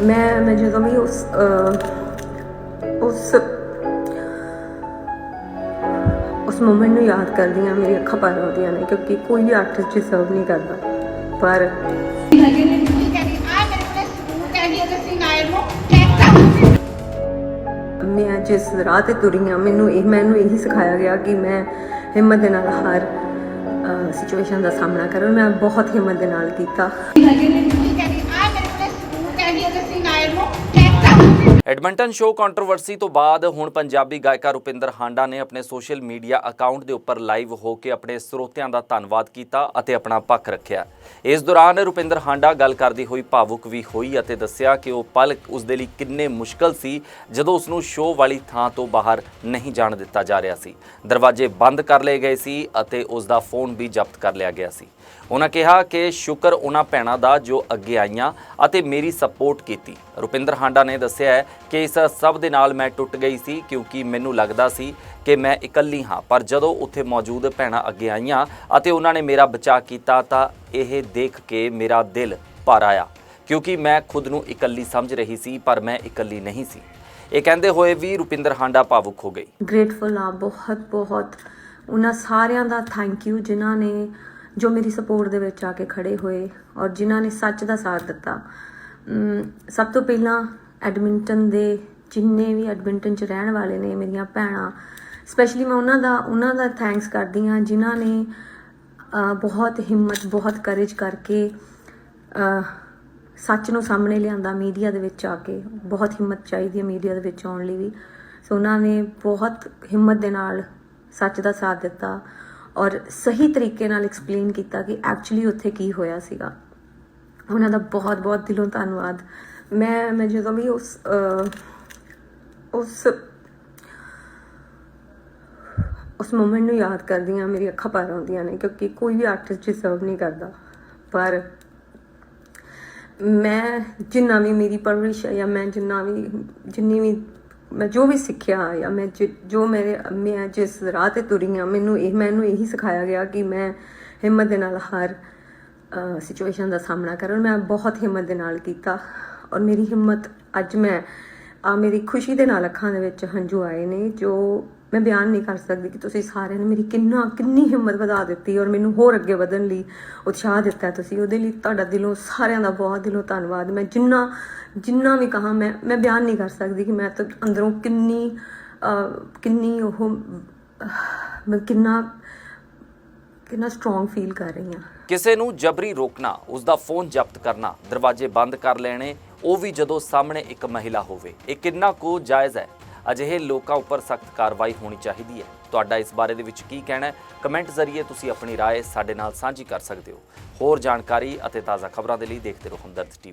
ਮੈਂ ਮੈਂ ਜਦੋਂ ਵੀ ਉਸ ਅਹ, ਉਸ ਉਸ ਮੂਮੈਂਟ ਨੂੰ ਯਾਦ ਕਰਦੀ ਹਾਂ ਮੇਰੀ ਅੱਖਾਂ ਭਰ ਆਉਂਦੀਆਂ ਨੇ ਕਿਉਂਕਿ ਕੋਈ ਆਰਟਿਸਟ ਡਿਸਰਵ ਨਹੀਂ ਕਰਦਾ। ਪਰ ਮੈਂ ਜਿਸ ਰਾਹ ਤੇ ਤੁਰੀ ਹਾਂ ਮੈਨੂੰ ਇਹ ਮੈਨੂੰ ਇਹੀ ਸਿਖਾਇਆ ਗਿਆ ਕਿ ਮੈਂ ਹਿੰਮਤ ਦੇ ਨਾਲ ਹਰ ਸਿਚੁਏਸ਼ਨ ਦਾ ਸਾਹਮਣਾ ਕਰਾਂ। ਮੈਂ ਬਹੁਤ ਹਿੰਮਤ ਦੇ ਨਾਲ ਕੀਤਾ। ਐਡਮਿੰਟਨ ਸ਼ੋਅ ਕੰਟਰੋਵਰਸੀ ਤੋਂ ਬਾਅਦ ਹੁਣ ਪੰਜਾਬੀ ਗਾਇਕਾ ਰੁਪਿੰਦਰ ਹਾਂਡਾ ਨੇ ਆਪਣੇ ਸੋਸ਼ਲ ਮੀਡੀਆ ਅਕਾਊਂਟ ਦੇ ਉੱਪਰ ਲਾਈਵ ਹੋ ਕੇ ਆਪਣੇ ਸਰੋਤਿਆਂ ਦਾ ਧੰਨਵਾਦ ਕੀਤਾ ਅਤੇ ਆਪਣਾ ਪੱਖ ਰੱਖਿਆ। ਇਸ ਦੌਰਾਨ ਰੁਪਿੰਦਰ ਹਾਂਡਾ ਗੱਲ ਕਰਦੀ ਹੋਈ ਭਾਵੁਕ ਵੀ ਹੋਈ ਅਤੇ ਦੱਸਿਆ ਕਿ ਉਹ ਪਲ ਉਸ ਦੇ ਲਈ ਕਿੰਨੇ ਮੁਸ਼ਕਲ ਸੀ, ਜਦੋਂ ਉਸ ਨੂੰ ਸ਼ੋਅ ਵਾਲੀ ਥਾਂ ਤੋਂ ਬਾਹਰ ਨਹੀਂ ਜਾਣ ਦਿੱਤਾ ਜਾ ਰਿਹਾ ਸੀ। ਦਰਵਾਜ਼ੇ ਬੰਦ ਕਰ ਲਏ ਗਏ ਸੀ ਅਤੇ ਉਸ ਦਾ ਫੋਨ ਵੀ ਜ਼ਬਤ ਕਰ ਲਿਆ ਗਿਆ ਸੀ। ਉਹਨਾਂ ਕਿਹਾ ਕਿ ਸ਼ੁਕਰ ਉਹਨਾਂ ਭੈਣਾਂ ਦਾ ਜੋ ਅੱਗੇ ਆਈਆਂ ਅਤੇ ਮੇਰੀ ਸਪੋਰਟ ਕੀਤੀ। ਰੁਪਿੰਦਰ ਹਾਂਡਾ ਨੇ ਦੱਸਿਆ ਹੈ ਕਿ ਇਸ ਸਭ ਦੇ ਨਾਲ ਮੈਂ ਟੁੱਟ ਗਈ ਸੀ ਕਿਉਂਕਿ ਮੈਨੂੰ ਲੱਗਦਾ ਸੀ ਕਿ ਮੈਂ ਇਕੱਲੀ ਹਾਂ। ਪਰ ਜਦੋਂ ਉੱਥੇ ਮੌਜੂਦ ਭੈਣਾਂ ਅੱਗੇ ਆਈਆਂ ਅਤੇ ਉਹਨਾਂ ਨੇ ਮੇਰਾ ਬਚਾਅ ਕੀਤਾ ਤਾਂ ਇਹ ਦੇਖ ਕੇ ਮੇਰਾ ਦਿਲ ਭਰ ਆਇਆ। ਕਿਉਂਕਿ ਮੈਂ ਖੁਦ ਨੂੰ ਇਕੱਲੀ ਸਮਝ ਰਹੀ ਸੀ, ਪਰ ਮੈਂ ਇਕੱਲੀ ਨਹੀਂ ਸੀ। ਇਹ ਕਹਿੰਦੇ ਹੋਏ ਵੀ ਰੁਪਿੰਦਰ ਹਾਂਡਾ ਭਾਵੁਕ ਹੋ ਗਈ। ਗ੍ਰੇਟਫੁਲ ਆ ਬਹੁਤ ਬਹੁਤ। ਉਹਨਾਂ ਸਾਰਿਆਂ ਦਾ ਥੈਂਕ ਯੂ ਜਿਨ੍ਹਾਂ ਨੇ ਜੋ ਮੇਰੀ ਸਪੋਰਟ ਦੇ ਵਿੱਚ ਆ ਕੇ ਖੜੇ ਹੋਏ ਔਰ ਜਿਨ੍ਹਾਂ ਨੇ ਸੱਚ ਦਾ ਸਾਥ ਦਿੱਤਾ। ਸਭ ਤੋਂ ਪਹਿਲਾਂ ਐਡਮਿੰਟਨ ਦੇ ਜਿੰਨੇ ਵੀ ਐਡਮਿੰਟਨ ਚ ਰਹਿਣ ਵਾਲੇ ਨੇ ਮੇਰੀਆਂ ਭੈਣਾਂ ਸਪੈਸ਼ਲੀ ਮੈਂ ਉਹਨਾਂ ਦਾ ਉਹਨਾਂ ਦਾ ਥੈਂਕਸ ਕਰਦੀ ਹਾਂ ਜਿਨ੍ਹਾਂ ਨੇ ਬਹੁਤ ਹਿੰਮਤ, ਬਹੁਤ ਕਰੇਜ ਕਰਕੇ ਸੱਚ ਨੂੰ ਸਾਹਮਣੇ ਲਿਆਂਦਾ ਮੀਡੀਆ ਦੇ ਵਿੱਚ ਆ ਕੇ। ਬਹੁਤ ਹਿੰਮਤ ਚਾਹੀਦੀ ਹੈ ਮੀਡੀਆ ਦੇ ਵਿੱਚ ਆਉਣ ਲਈ ਵੀ। ਸੋ ਉਹਨਾਂ ਨੇ ਬਹੁਤ ਹਿੰਮਤ ਦੇ ਨਾਲ ਸੱਚ ਦਾ ਸਾਥ ਦਿੱਤਾ ਔਰ ਸਹੀ ਤਰੀਕੇ ਨਾਲ ਐਕਸਪਲੇਨ ਕੀਤਾ ਕਿ ਐਕਚੁਅਲੀ ਉੱਥੇ ਕੀ ਹੋਇਆ ਸੀਗਾ। ਉਹਨਾਂ ਦਾ ਬਹੁਤ ਬਹੁਤ ਦਿਲੋਂ ਧੰਨਵਾਦ। ਮੈਂ ਮੈਂ ਜਦੋਂ ਵੀ ਉਸ ਉਸ ਉਸ ਮੂਮੈਂਟ ਨੂੰ ਯਾਦ ਕਰਦੀ ਹਾਂ, ਮੇਰੀ ਅੱਖਾਂ ਭਰ ਆਉਂਦੀਆਂ ਨੇ ਕਿਉਂਕਿ ਕੋਈ ਵੀ ਆਰਟਿਸਟ ਡਿਸਰਵ ਨਹੀਂ ਕਰਦਾ। ਪਰ ਮੈਂ ਜਿੰਨਾ ਵੀ ਮੇਰੀ ਪਰਵਰਿਸ਼ ਹੈ ਜਾਂ ਮੈਂ ਜਿੰਨਾ ਵੀ, ਜਿੰਨੀ ਵੀ ਮੈਂ ਜੋ ਵੀ ਸਿੱਖਿਆ ਜਾਂ ਮੈਂ ਜਿ- ਜੋ ਮੇਰੇ, ਮੈਂ ਜਿਸ ਰਾਹ ਤੇ ਤੁਰੀ ਹਾਂ, ਮੈਨੂੰ ਇਹ, ਮੈਨੂੰ ਇਹੀ ਸਿਖਾਇਆ ਗਿਆ ਕਿ ਮੈਂ ਹਿੰਮਤ ਦੇ ਨਾਲ ਹਰ ਸਿਚੁਏਸ਼ਨ ਦਾ ਸਾਹਮਣਾ ਕਰਨ ਮੈਂ ਬਹੁਤ ਹਿੰਮਤ ਦੇ ਨਾਲ ਕੀਤਾ। ਔਰ ਮੇਰੀ ਹਿੰਮਤ ਅੱਜ ਮੈਂ ਆ ਮੇਰੀ ਖੁਸ਼ੀ ਦੇ ਨਾਲ ਅੱਖਾਂ ਦੇ ਵਿੱਚ ਹੰਝੂ ਆਏ ਨੇ ਜੋ ਮੈਂ ਬਿਆਨ ਨਹੀਂ ਕਰ ਸਕਦੀ ਕਿ ਤੁਸੀਂ ਸਾਰਿਆਂ ਨੇ ਮੇਰੀ ਕਿੰਨਾ ਕਿੰਨੀ ਹਿੰਮਤ ਵਧਾ ਦਿੱਤੀ ਔਰ ਮੈਨੂੰ ਹੋਰ ਅੱਗੇ ਵਧਣ ਲਈ ਉਤਸ਼ਾਹ ਦਿੱਤਾ ਤੁਸੀਂ। ਉਹਦੇ ਲਈ ਤੁਹਾਡਾ ਦਿਲੋਂ ਸਾਰਿਆਂ ਦਾ ਬਹੁਤ ਦਿਲੋਂ ਧੰਨਵਾਦ। ਮੈਂ ਜਿੰਨਾ ਜਿੰਨਾ ਵੀ ਕਹਾ ਮੈਂ ਮੈਂ ਬਿਆਨ ਨਹੀਂ ਕਰ ਸਕਦੀ ਕਿ ਮੈਂ ਤਾਂ ਅੰਦਰੋਂ ਕਿੰਨੀ ਕਿੰਨੀ ਉਹ ਅਹ, ਮੈਂ ਕਿੰਨਾ ਕਿੰਨਾ ਸਟਰੋਂਗ ਫੀਲ ਕਰ ਰਹੀ ਹਾਂ। ਕਿਸੇ ਨੂੰ ਜਬਰੀ ਰੋਕਣਾ ਉਸ ਦਾ ਫੋਨ ਜ਼ਬਤ ਕਰਨਾ ਦਰਵਾਜ਼ੇ ਬੰਦ ਕਰ ਲੈਣੇ ਉਹ ਵੀ ਜਦੋਂ ਸਾਹਮਣੇ ਇੱਕ ਮਹਿਲਾ ਹੋਵੇ ਇਹ ਕਿੰਨਾ ਕੁ ਜਾਇਜ਼ ਹੈ ਅਜਿਹੇ ਲੋਕਾਂ ਉੱਪਰ ਸਖਤ ਕਾਰਵਾਈ ਹੋਣੀ ਚਾਹੀਦੀ ਹੈ ਤੁਹਾਡਾ ਇਸ ਬਾਰੇ ਦੇ ਵਿੱਚ ਕੀ ਕਹਿਣਾ ਹੈ ਕਮੈਂਟ ਜ਼ਰੀਏ ਤੁਸੀਂ ਆਪਣੀ رائے ਸਾਡੇ ਨਾਲ ਸਾਂਝੀ ਕਰ ਸਕਦੇ ਹੋ ਹੋਰ ਜਾਣਕਾਰੀ ਅਤੇ ਤਾਜ਼ਾ ਖਬਰਾਂ ਦੇ ਲਈ ਦੇਖਦੇ ਰਹੋ ਹਮਦਰਦ ਟੀਵੀ